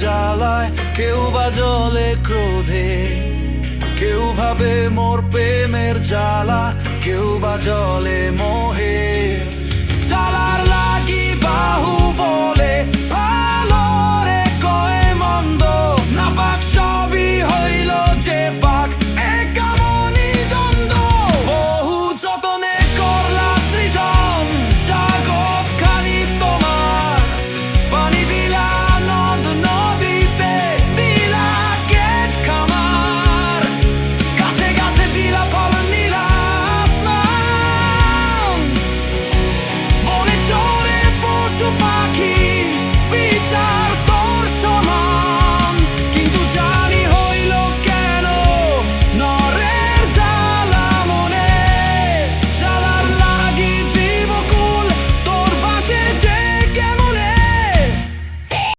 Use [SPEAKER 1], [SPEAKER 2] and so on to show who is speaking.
[SPEAKER 1] জ্বালায় কেউ বা জলে ক্রোধে কেউ ভাবে মোর প্রেমের জ্বালা কেউ বা জল guitar